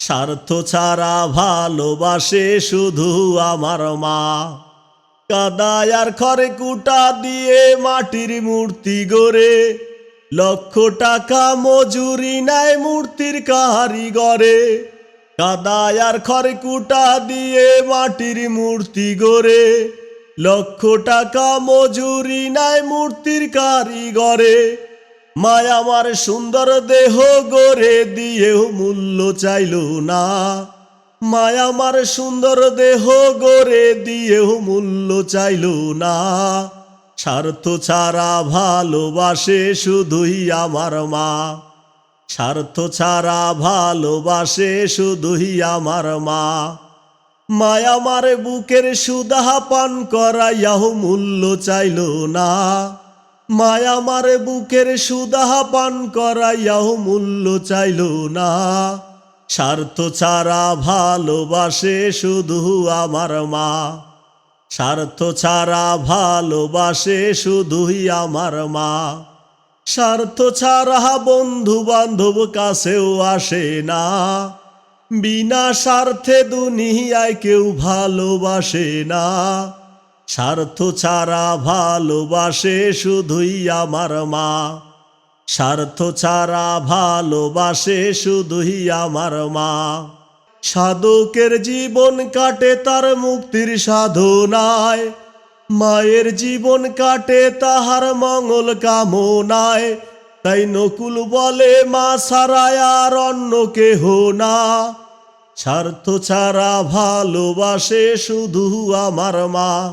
স্বার্থ ছাড়া ভালোবাসে শুধু আমার মা। কাদায় আর খড়ে কুটা দিয়ে মাটির মূর্তি গড়ে। লক্ষ টাকা মজুরি নেয় মূর্তির কারিগরে। কাদায় আর খড়ে কুটা দিয়ে মাটির মূর্তি গড়ে। লক্ষ টাকা মজুরি নেয় মূর্তির কারিগরে। মায় আমার সুন্দর দেহ গড়ে দিয়েও মূল্য চাইল না। মায় আমার সুন্দর দেহ গড়ে দিয়েও মূল্য চাইল না। স্বার্থ ছাড়া ভালোবাসে শুধুই আমার মা। স্বার্থ ছাড়া ভালোবাসে শুধুই আমার মা। মায় আমার বুকের সুদাহা পান করাইয়াও মূল্য চাইল না। মায় আমার বুকের সুদাহা পান করাইয়াও মূল্য চাইল না। স্বার্থ ছাড়া ভালোবাসে শুধু আমার মা। স্বার্থ ছাড়া ভালোবাসে শুধুই আমার মা। স্বার্থ ছাড়া বন্ধু বান্ধব কাছেও আসে না। বিনা স্বার্থে দুনিয়ায় কেউ ভালোবাসে না। স্বার্থ ছাড়া ভালোবাসে শুধুই আমার মা। স্বার্থ ছাড়া ভালোবাসে শুধুই আমার মা। সাধকের জীবন কাটে তার মুক্তির সাধনায়। মায়ের জীবন কাটে তাহার মঙ্গল কামনায়। তাই নকুল বলে, মা সারায় আর অন্য কেহ না। স্বার্থ ছাড়া ভালোবাসে শুধু আমার মা।